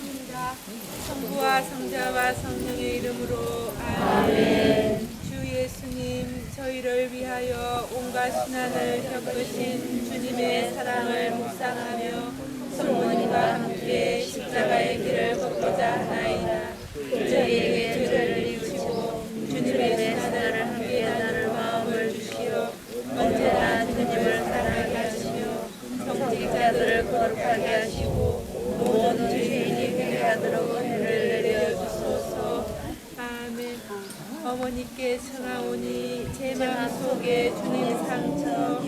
기도하옵나이다. 성부와 성자와 성령의 이름으로 아멘. 주 예수님 저희를 위하여 온갖 순환을 겪으신 주님의 사랑을 묵상하며 성모님과 함께 십자가의 길을 걷고자 하나이다. 저희에게 죄를 이으시고 주님의 나를 함께 나눌 마음을 주시어 언제나 주님을 사랑하게 하시며 성직자들을 거룩하게 하시고 모든 죄인이 회개하도록 은혜를 내려주소서 아멘 전하오니 제 마음속에 주님 상처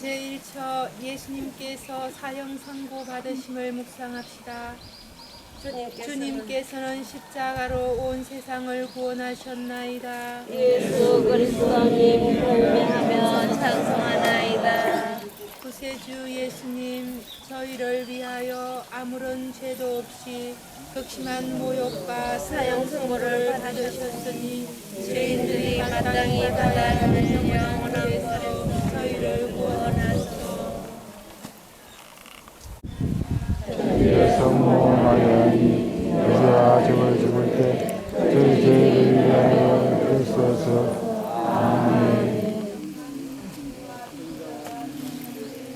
제1처 예수님께서 사형 선고 받으심을 묵상합시다. 주님께서는 십자가로 온 세상을 구원하셨나이다. 예수 그리스도님 공명하며 찬송하나이다. 구세주 예수님, 저희를 위하여 아무런 죄도 없이 극심한 모욕과 사형 선고를 받으셨으니 죄인들이 마땅히 받아야 하는 영원함에서 저희를 구원하소서. 때 저희 죄를 위하여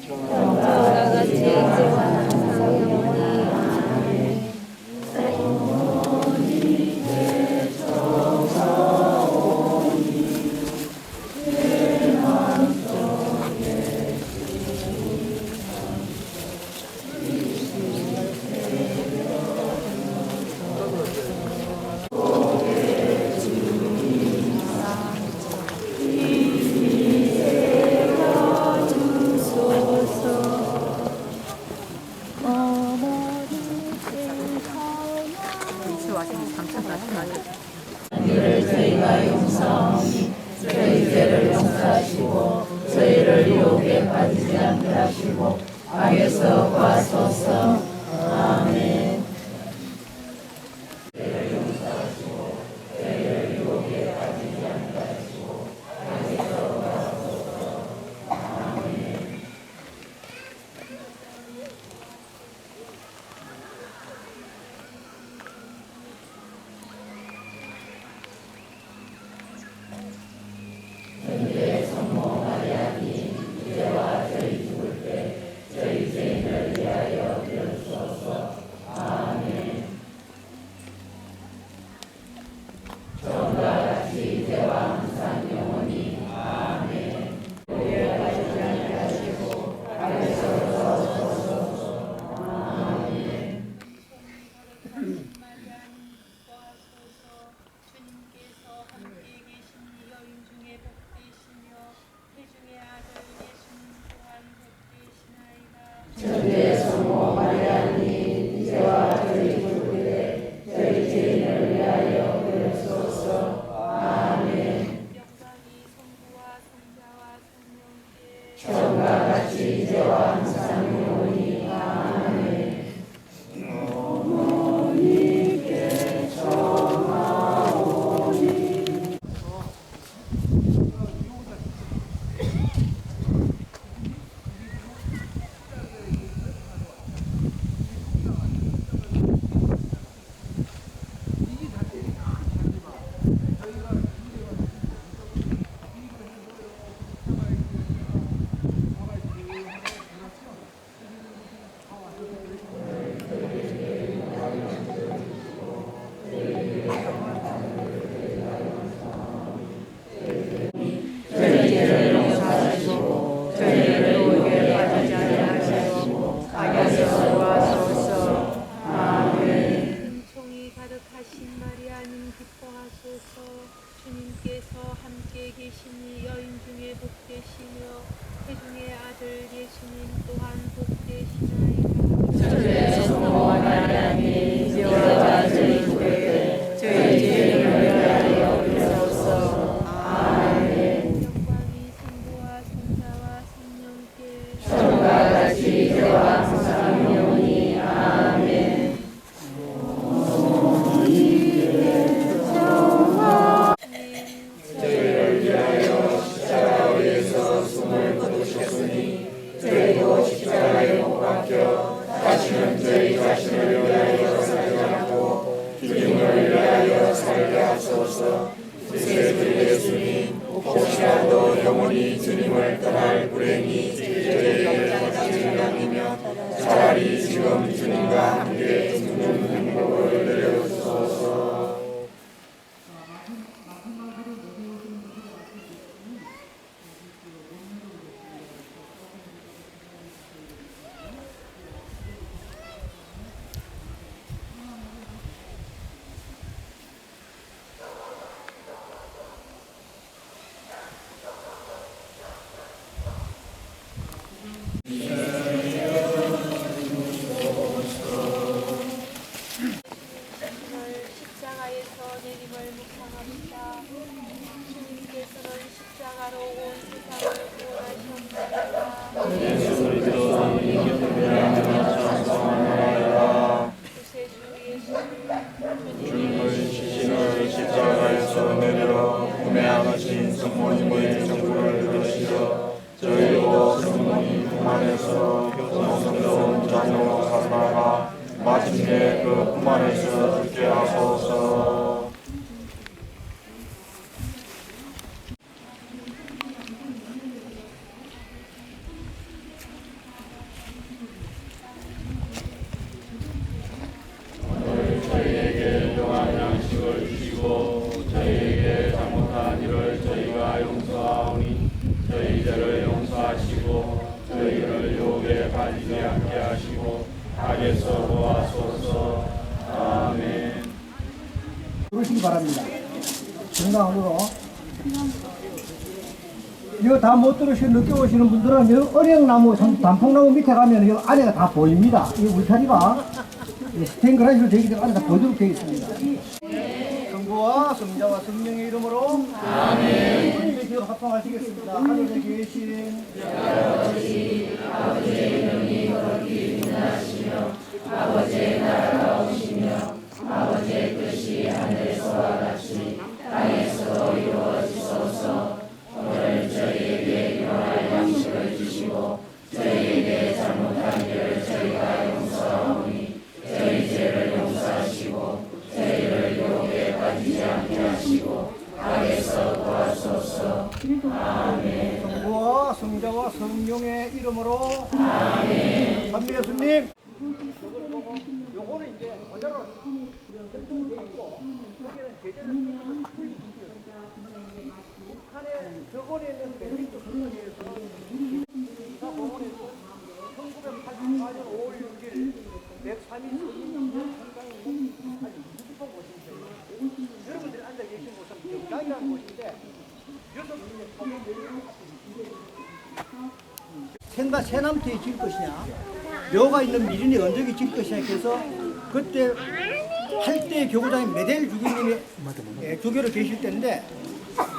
저가 마리아님 기뻐하소서 주님께서 함께 계시니 여인 중에 복되시며 태중의 아들 예수님 또한 복되시나이다. 성모 마리아님 시라도 영원히 주님을 떠날 불행이 저희에게 그러시기 바랍니다. 건강으로. 이거 다 못 들으시고 늦게 오시는 분들은 이 어령나무, 참- 단풍나무 밑에 가면 이 안에가 다 보입니다. 이 울타리가 이 스테인그라스로 되기 때문에 안에 다 보이도록 되어 있습니다. 성부와 성자와 성령의 이름으로 아멘. 기도 합성하시겠습니다. 하늘에 계신 성부와 성자와 성령의 이름으로. 아멘. 선미 예수님. 요거는 이제 그대로 북한에 저번에 있는 선언에서 이사 법원에서 1984년 5월 6일 103일 선강이 아주 무지성 곳인데 여러분들이 앉아 계신 곳은 경장이라는 곳인데 여섯 분의 생가 새남태에 질 것이냐 묘가 있는 미린이 언덕에 질 것이냐 해서 그때 할때 교구장인 메델 주교님이 예, 주교로 계실 때인데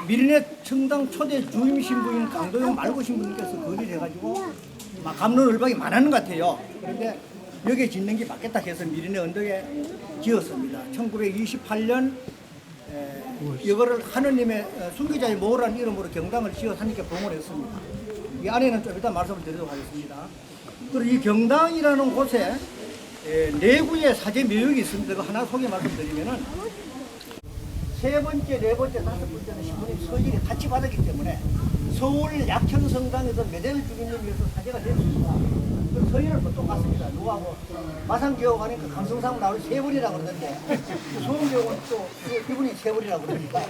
미린의 청당 초대 주임 신부인 강도영 말고 신부님께서 건의를 해가지고 막 감론을박이 많았는 것 같아요. 그런데 여기에 짓는 게 맞겠다 해서 미린의 언덕에 지었습니다. 1928년 에, 이거를 하느님의 어, 순기자의 모라는 이름으로 경당을 지어 하나님께 봉헌했습니다. 이 안에는 좀 이따 말씀을 드리도록 하겠습니다. 그리고 이 경당이라는 곳에 에, 내구의 사제 묘역이 있습니다. 그 하나 소개 말씀드리면은 세 번째, 네 번째, 다섯 번째는 신부님 서일이 같이 받았기 때문에 서울 약천성당에서 메델 주기님께서 사제가 됐습니다. 그 서일을 보통 갔습니다. 누구하고 마산교육 하니까 강성상 나올 세 분이라고 그러던데 소음교육은 또 이분이 세 분이라고 그러니까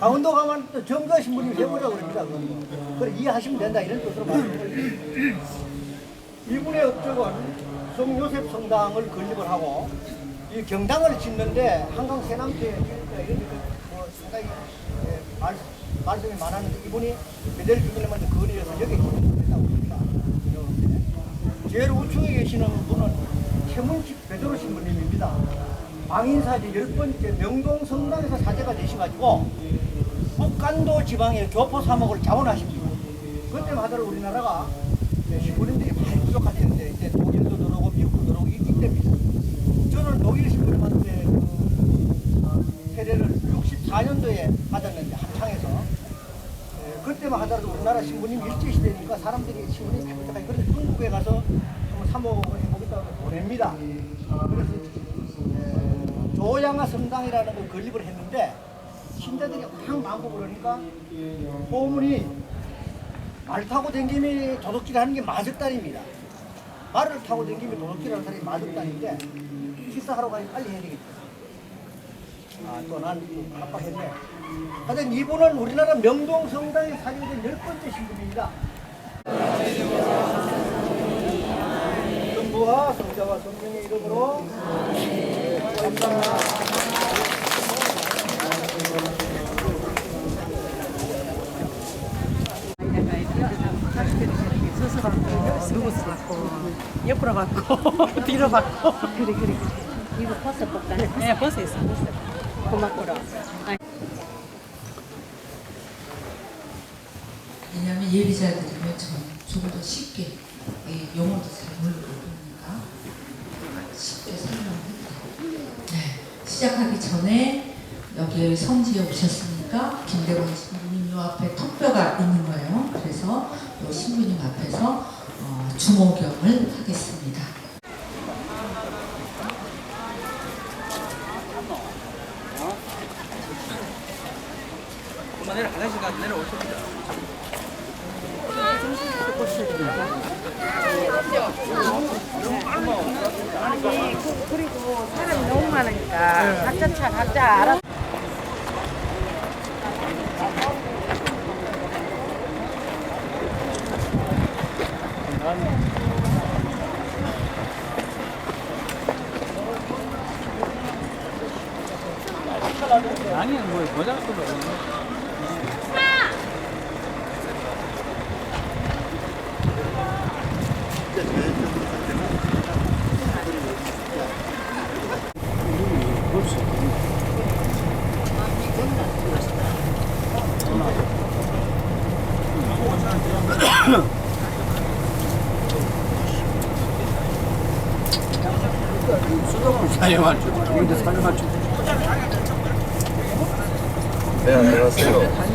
강원도 가면 또 정가 신부님 세 분이라고 그럽니다. 그건. 그래 이해하시면 된다 이런 뜻으로 말씀드립니다. 이분의 업적은 성요셉 성당을 건립을 하고 이 경당을 짓는데 한강 세남태 이런 뭐 상당히 예, 말, 말씀이 많았는데 이분이 메델 주민님한테 건의해서 여기 짓는다고 합니다. 제일 우측에 계시는 분은 최문식 베드로 신부님입니다. 방인사지 열 번째 명동 성당에서 사제가 되셔가지고 북간도 지방의 교포 사목을 자원하십니다. 그때 마다 우리나라가 이제 신 저는 독일 신부님한테 그 어, 세례를 64년도에 받았는데 합창에서 예, 그때만 하더라도 우리나라 신부님 일제시대니까 사람들이 신부님 잘 부탁하니 그래서 중국에 가서 한번 사모를 해보겠다고 보냅니다. 그래서 예, 조양화 성당이라는 걸 건립을 했는데 신자들이 확 많고 그러니까 소문이 말 타고 댕김이 도둑질 하는 게 맞을단입니다. 말을 타고 댕김이 도둑질 하는 사람이 맞을단인데 식사하러 가니 빨리 해야 되겠다. 아, 또난 깜빡했네. 하여튼 이분은 우리나라 명동 성당에 사용된 열 번째 신부입니다. 성부와 성자와 성령의 이름으로 감사합니다. 서서 받고 옆으로 받고 뒤로 받고 그래 그래. 이거 버섯 볶아. 네 버스 있어 버스 고맙구나. 왜냐하면 예비자들이면 좀 조금 더 쉽게 이 용어도 잘 모르고 그러니까 쉽게 설명해드려요. 네, 시작하기 전에 여기 성지에 오셨으니까 김대원 신부님 요 앞에 턱뼈가 있는 거예요. 그래서 요 신부님 앞에서 어, 주모경을 하겠습니다. 그리고 사람이 너무 많으니까 각자 차 각자 알아. 아니야 뭐 모자 라도 네, 안녕하세요.